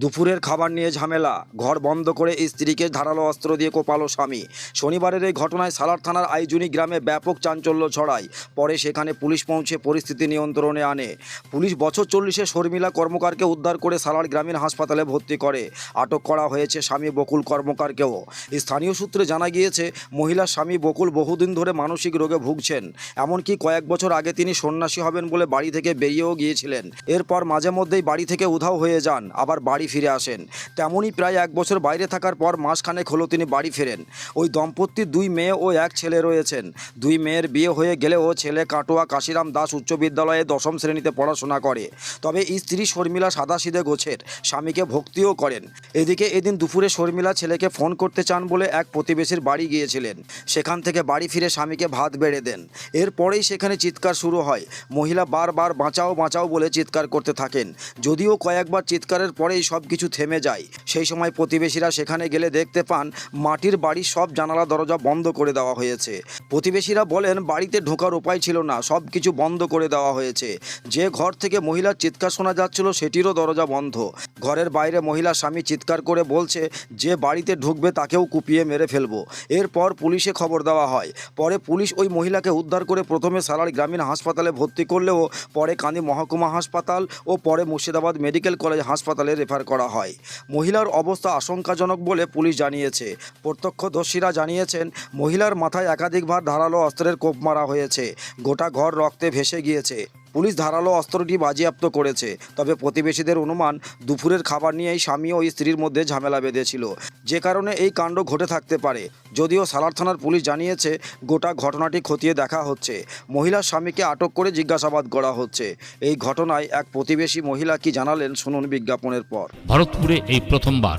দুপুরের খাবার নিয়ে ঝামেলা। ঘর বন্ধ করে স্ত্রীকে ধারালো অস্ত্র দিয়ে কোপালো স্বামী। শনিবারের এই ঘটনায় সালার থানার আইজুনি গ্রামে ব্যাপক চাঞ্চল্য ছড়ায়। পরে সেখানে পুলিশ পৌঁছে পরিস্থিতি নিয়ন্ত্রণে আনে। পুলিশ বছর চল্লিশে শর্মিলা কর্মকারকে উদ্ধার করে সালার গ্রামীণ হাসপাতালে ভর্তি করে। আটক করা হয়েছে স্বামী বকুল কর্মকারকেও। স্থানীয় সূত্রে জানা গিয়েছে, মহিলার স্বামী বকুল বহুদিন ধরে মানসিক রোগে ভুগছেন। এমনকি কয়েক বছর আগে তিনি সন্ন্যাসী হবেন বলে বাড়ি থেকে বেরিয়েও গিয়েছিলেন। এরপর মাঝে মধ্যেই বাড়ি থেকে উধাও হয়ে যান। আবার বাড়ি ফিরে আসেন। তেমনই প্রায় এক বছর বাইরে থাকার পর মাসখানেক হলো তিনি বাড়ি ফেরেন। ওই দম্পতির দুই মেয়ে ও এক ছেলে রয়েছেন। দুই মেয়ের বিয়ে হয়ে গেলেও ছেলে কাটোয়া কাশিরাম দাস উচ্চ বিদ্যালয়ে দশম শ্রেণীতে পড়াশোনা করে। তবে স্ত্রী শর্মিলা সাদাসিধে গোছের, স্বামীকে ভক্তিও করেন। এদিকে এদিন দুপুরে শর্মিলা ছেলেকে ফোন করতে চান বলে এক প্রতিবেশীর বাড়ি গিয়েছিলেন। সেখান থেকে বাড়ি ফিরে স্বামীকে ভাত বেড়ে দেন। এরপরেই সেখানে চিৎকার শুরু হয়। মহিলা বারবার বাঁচাও বাঁচাও বলে চিৎকার করতে থাকেন। যদিও কয়েকবার চিৎকারের পরেই সব কিছু থেমে যায়। সেই সময় প্রতিবেশীরা সেখানে গেলে দেখতে পান, মাটির বাড়ির সব জানালা দরজা বন্ধ করে দেওয়া হয়েছে। প্রতিবেশীরা বলেন, বাড়িতে ঢোকার উপায় ছিল না সব কিছু বন্ধ করে দেওয়া হয়েছে। যে ঘর থেকে মহিলার চিৎকার শোনা যাচ্ছিল, সেটিরও দরজা বন্ধ। ঘরের বাইরে মহিলা স্বামী চিৎকার করে বলছে, যে বাড়িতে ঢুকবে, তাকেও কুপিয়ে মেরে ফেলব। এরপর পুলিশে খবর দেওয়া হয়। পরে পুলিশ ওই মহিলাকে উদ্ধার করে প্রথমে সালার গ্রামীণ হাসপাতালে ভর্তি করলেও, পরে কান্দি মহকুমা হাসপাতাল ও পরে মুর্শিদাবাদ মেডিকেল কলেজ হাসপাতালে রেফার করা হয়। মহিলার অবস্থা আশঙ্কাজনক বলে পুলিশ জানিয়েছে। প্রত্যক্ষদর্শীরা জানিয়েছেন, মহিলার মাথায় একাধিকবার ধারালো অস্ত্রের কোপ মারা হয়েছে। গোটা ঘর রক্তে ভেসে গিয়েছে। পুলিশ ধারালো অস্ত্রটি বাজেয়াপ্ত করেছে। তবে প্রতিবেশীদের অনুমান, দুপুরের খাবার নিয়েই স্বামী ও স্ত্রীর মধ্যে ঝামেলা বেঁধেছিল। যে কারণে এই কাণ্ড ঘটে থাকতে পারে। যদিও সালার থানার পুলিশ জানিয়েছে, গোটা ঘটনাটি খতিয়ে দেখা হচ্ছে। মহিলার স্বামীকে আটক করে জিজ্ঞাসাবাদ করা হচ্ছে। এই ঘটনায় এক প্রতিবেশী মহিলা কি জানালেন, শুনুন বিজ্ঞাপনের পর। ভারতপুরে এই প্রথমবার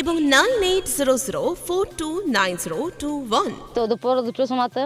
এবং nine eight zero zero four two nine zero two one. তো দুপুর দুটোর সময়তে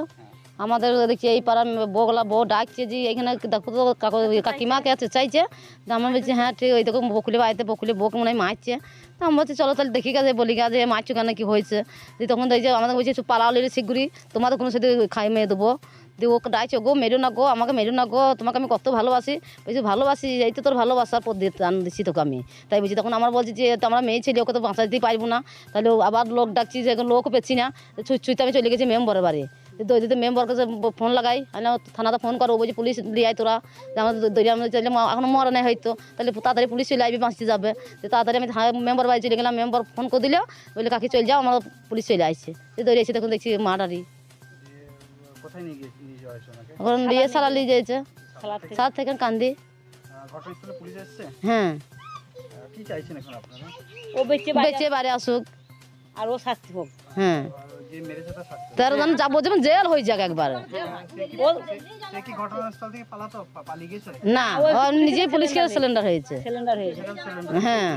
আমাদের দেখছি এই পাড়ার বউগুলা বউ ডাকছে যে, এখানে দেখো তো কাকু কাকিমাকে আছে? চাইছে। তো আমার বলছি হ্যাঁ ঠিক, ওই দেখো বকুলি বাড়িতে বকুলি বউকে মনে হয় মারছে। তো আমি বলছি, চলো তাহলে দেখি গেছে বলি গেছে মারছো কেন, কি হয়েছে? দিয়ে তখন দেখছি আমাদের বলছি পালাও লেগে শিগগিরি তোমাদের কোনো সাথে খাই মেয়ে দেবো। দিয়ে ওকে ডাকছে, গো, মেরো না গো, আমাকে মেরো না গো, তোমাকে আমি কত ভালোবাসি। বলছি, ভালোবাসি, এই তো তোর ভালোবাসার দিয়ে টান দিচ্ছি তোকে আমি। তাই বলছি, তখন আমার বলছি যে আমরা মেয়ে ছেলে, ওকে তো বাঁচা দিতে পারব না। তাহলে আবার লোক ডাকছি যে লোক পেছি না। ছুঁই, ছুঁইতে আমি চলে গেছি মেম্বরের বাড়ি। তো ওই মেম্বরকে ফোন লাগাই আমি থানাতে ফোন করো বলছি পুলিশ দিয়ে আয় তোরা আমাদের চাইলে এখনও মরা নেই হয়তো। তাহলে তাড়াতাড়ি পুলিশ চলে আসবে বাঁচতে যাবে। তো তাড়াতাড়ি আমি মেম্বার বাড়ি চলে গেলাম মেম্বার ফোন করে দিল বলে কাকি চলে যাও আমার পুলিশ চলে আসছে তো দৌড়ে এসে তখন দেখছি মারারি নিয়ে নিয়ে এখন বিয়ে সারা নিয়ে যাইছে। সাত থেকে কান্দি। হ্যাঁ। আহ, কি চাইছেন এখন আপনারা? ও বেঁচে বেঁচে বাড়ি আসুক। আর ও শাস্তি হোক। হ্যাঁ। তার জন যাব যেমন জেল হয়ে যাক একবার। না ও নিজেই পুলিশকে সিলিন্ডার হয়েছে। সিলিন্ডার হয়েছে। হ্যাঁ।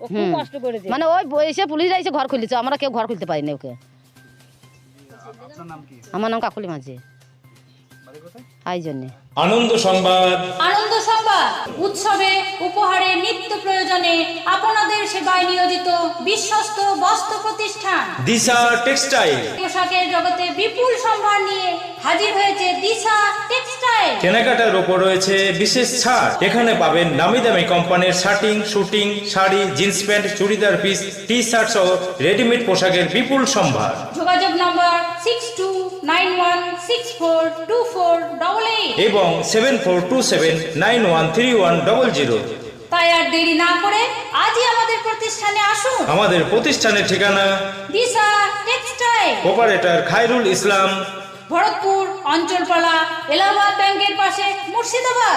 ও খুব কষ্ট করেছে। মানে ওই এসে পুলিশ এসে ঘর খুলেছে আমরা কেউ ঘর খুলতে পারিনি ওকে। আপনার নাম কি? আমার নাম কাকুলি মাঝি। জন্যে আনন্দ সংবাদ। আনন্দ সংবাদ। উৎসবে উপহারে নিত্য প্রয়োজনে আপনাদের সেবায় নিয়োজিত বিশ্বস্ত বস্ত্র প্রতিষ্ঠান। দিশা টেক্সটাইল। পোশাকের জগতে বিপুল সম্ভার নিয়ে হাজির হয়েছে দিশা টেক্সটাইল। কেনাকাটার ওপর রয়েছে বিশেষ ছাড়। এখানে পাবেন নামি দামি কোম্পানির shirting suiting sari jeans pant churidar piece T shirt সহ রেডিমেড পোশাকের বিপুল সম্ভার। যোগাযোগ নম্বর six two nine one six four two four double eight এবং seven four two seven nine one three one double zero তাই আর দেরি না করে আজই আমাদের প্রতিষ্ঠানে আসুন। আমাদের প্রতিষ্ঠানের ঠিকানা দিশা টেক্সটাইল। অপারেটর খায়রুল ইসলাম। ভরতপুর অঞ্চলপালা এলাহাবাদ ব্যাংকের পাশে মুর্শিদাবাদ।